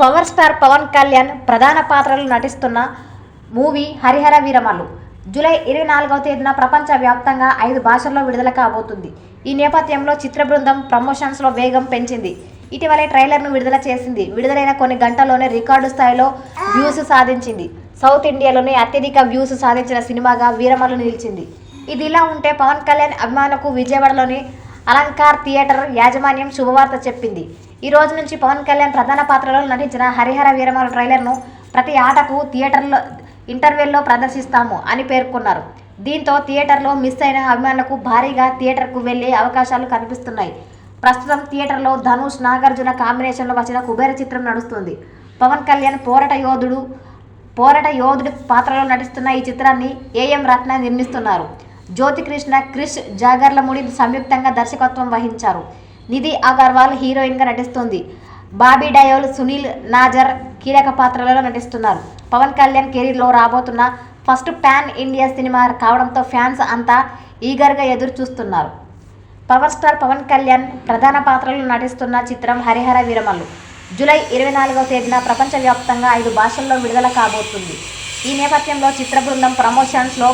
Power star Pawan Kalyan ప్రధాన పాత్రలు నటిస్తున్న మూవీ హరిహర వీరమల్లు. జూలై ఇరవై నాలుగవ తేదీన ప్రపంచవ్యాప్తంగా ఐదు భాషల్లో విడుదల కాబోతుంది. ఈ నేపథ్యంలో చిత్ర బృందం ప్రమోషన్స్లో వేగం పెంచింది. ఇటీవలే ట్రైలర్ను విడుదల చేసింది. విడుదలైన కొన్ని గంటల్లోనే రికార్డు స్థాయిలో వ్యూస్ సాధించింది. సౌత్ ఇండియాలోనే అత్యధిక వ్యూస్ సాధించిన సినిమాగా వీరమల్లు నిలిచింది. ఇది ఇలా ఉంటే పవన్ కళ్యాణ్ అభిమానులకు విజయవాడలోని అలంకార్ థియేటర్ యాజమాన్యం శుభవార్త చెప్పింది. ఈ రోజు నుంచి పవన్ కళ్యాణ్ ప్రధాన పాత్రలో నటించిన హరిహర వీరమల ట్రైలర్ను ప్రతి ఆటకు థియేటర్లో ఇంటర్వెల్లో ప్రదర్శిస్తాము అని పేర్కొన్నారు. దీంతో థియేటర్లో మిస్ అయిన అభిమానులకు భారీగా థియేటర్కు వెళ్ళే అవకాశాలు కనిపిస్తున్నాయి. ప్రస్తుతం థియేటర్లో ధనుష్ నాగార్జున కాంబినేషన్లో వచ్చిన కుబేర చిత్రం నడుస్తుంది. పవన్ కళ్యాణ్ పోరాట యోధుడు పోరాట యోధుడి పాత్రలో నటిస్తున్న ఈ చిత్రాన్ని ఏఎం రత్న నిర్మిస్తున్నారు. జ్యోతికృష్ణ క్రిష్ జాగర్లముడి సంయుక్తంగా దర్శకత్వం వహించారు. నిధి అగర్వాల్ హీరోయిన్గా నటిస్తుంది. బాబీ డయోల్ సునీల్ నాజర్ కీలక పాత్రలలో నటిస్తున్నారు. పవన్ కళ్యాణ్ కెరీర్లో రాబోతున్న ఫస్ట్ ప్యాన్ ఇండియా సినిమా కావడంతో ఫ్యాన్స్ అంతా ఈగర్గా ఎదురు చూస్తున్నారు పవర్ స్టార్ పవన్ కళ్యాణ్ ప్రధాన పాత్రలో నటిస్తున్న చిత్రం హరిహర వీరమల్లు. జూలై ఇరవై నాలుగవ తేదీన ప్రపంచవ్యాప్తంగా ఐదు భాషల్లో విడుదల కాబోతుంది. ఈ నేపథ్యంలో చిత్ర బృందం ప్రమోషన్స్లో